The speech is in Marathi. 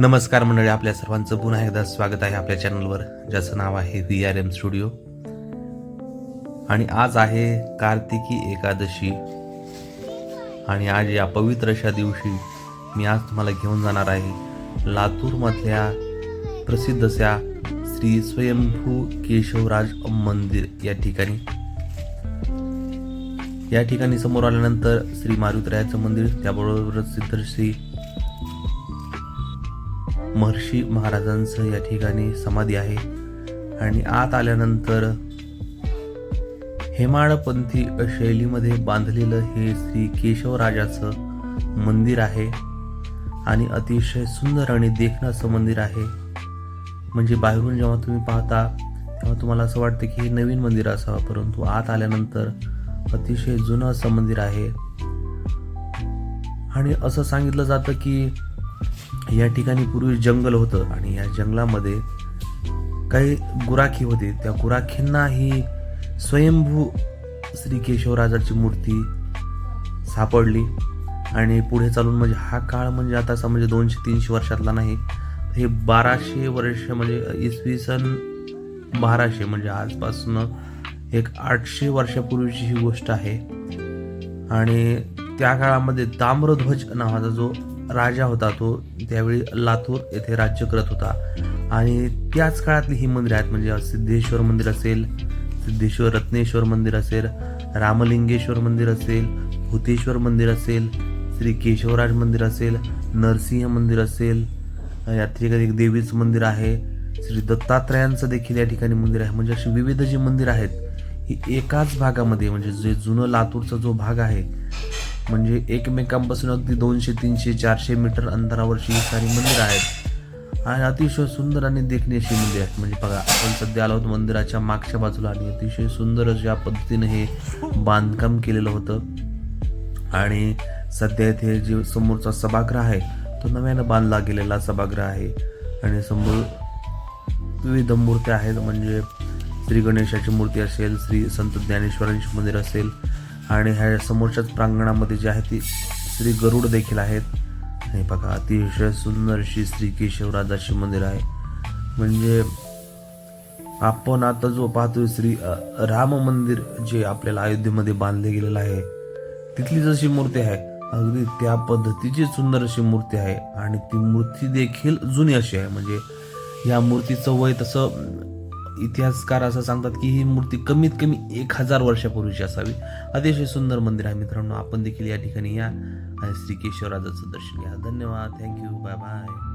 नमस्कार मंडळी आपल्या सर्वांचं पुन्हा एकदा स्वागत आहे आपल्या चॅनलवर ज्याचं नाव आहे व्ही आर एम स्टुडिओ आणि आज आहे कार्तिकी एकादशी. आणि आज या पवित्र अशा दिवशी मी आज तुम्हाला घेऊन जाणार आहे लातूरमधल्या प्रसिद्ध अशा श्री स्वयंभू केशवराज मंदिर या ठिकाणी. या ठिकाणी समोर आल्यानंतर श्री मारुतरायाचं मंदिर त्याबरोबरच सिद्धश्री महर्षी महाराजांचं या ठिकाणी समाधी आहे. आणि आत आल्यानंतर हेमाडपंथी शैलीमध्ये बांधलेलं हे श्री केशवराजाचं मंदिर आहे. आणि अतिशय सुंदर आणि देखणं असं मंदिर आहे. म्हणजे बाहेरून जेव्हा तुम्ही पाहता तेव्हा तुम्हाला असं वाटतं की हे नवीन मंदिर असावं परंतु आत आल्यानंतर अतिशय जुनं असं मंदिर आहे. आणि असं सांगितलं जातं की या ठिकाणी पूर्वी जंगल होतं आणि या जंगलामध्ये काही गुराखी होती. त्या गुराखींना ही स्वयंभू श्री केशवराजाची मूर्ती सापडली. आणि पुढे चालून म्हणजे हा काळ म्हणजे आता समजे म्हणजे दोनशे तीनशे वर्षातला नाही. हे बाराशे वर्ष म्हणजे इसवी सन बाराशे म्हणजे आजपासून एक आठशे वर्षापूर्वीची ही गोष्ट आहे. आणि त्या काळामध्ये ताम्रध्वज नावाचा जो राजा होता तो त्यावेळी लातूर येथे राज्य करत होता. आणि त्याच काळातली ही मंदिरं आहेत म्हणजे सिद्धेश्वर मंदिर असेल सिद्धेश्वर रत्नेश्वर मंदिर असेल रामलिंगेश्वर मंदिर असेल भूतेश्वर मंदिर असेल श्री केशवराज मंदिर असेल नरसिंह मंदिर असेल या ठिकाणी एक देवीचं मंदिर आहे श्री दत्तात्रयांचं देखील या ठिकाणी मंदिर आहे. म्हणजे अशी विविध जी मंदिरं आहेत ही एकाच भागामध्ये म्हणजे जे जुनं लातूरचा जो भाग आहे म्हणजे एकमेकांपासून अगदी दोनशे तीनशे चारशे मीटर अंतरावरची ही सारी मंदिरं आहेत. आणि अतिशय सुंदर आणि देखणी अशी मंदिर आहेत. म्हणजे बघा आपण सध्या आलो होतो मंदिराच्या मागच्या बाजूला आणि अतिशय सुंदर अशा पद्धतीने हे बांधकाम केलेलं होतं. आणि सध्या इथे जे समोरचा सभागृह आहे तो नव्यानं बांधला गेलेला सभागृह आहे. आणि समोर विविध मूर्त्या आहेत. म्हणजे श्री गणेशाची मूर्ती असेल श्री संत ज्ञानेश्वरांची मंदिर असेल आणि ह्या समोरच्याच प्रांगणामध्ये जे आहे ती श्री गरुड देखील आहेत. हे बघा अतिशय सुंदर अशी श्री केशवराजाचे मंदिर आहे. म्हणजे आपण आता जो पाहतोय श्री राम मंदिर जे आपल्याला अयोध्येमध्ये बांधले गेलेलं आहे तिथली जशी मूर्ती आहे अगदी त्या पद्धतीची सुंदर अशी मूर्ती आहे. आणि ती मूर्ती देखील जुनी अशी आहे. म्हणजे या मूर्तीचं वय तसं इतिहासकार असं सांगतात की ही मूर्ती कमीत कमी एक हजार वर्षापूर्वीची असावी. अतिशय सुंदर मंदिर आहे मित्रांनो. आपण देखील या ठिकाणी या. श्री केशवराजाचं दर्शन घ्या. धन्यवाद. Thank you bye bye